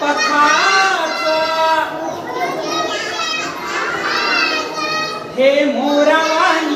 पखाचा. हे मोरावानी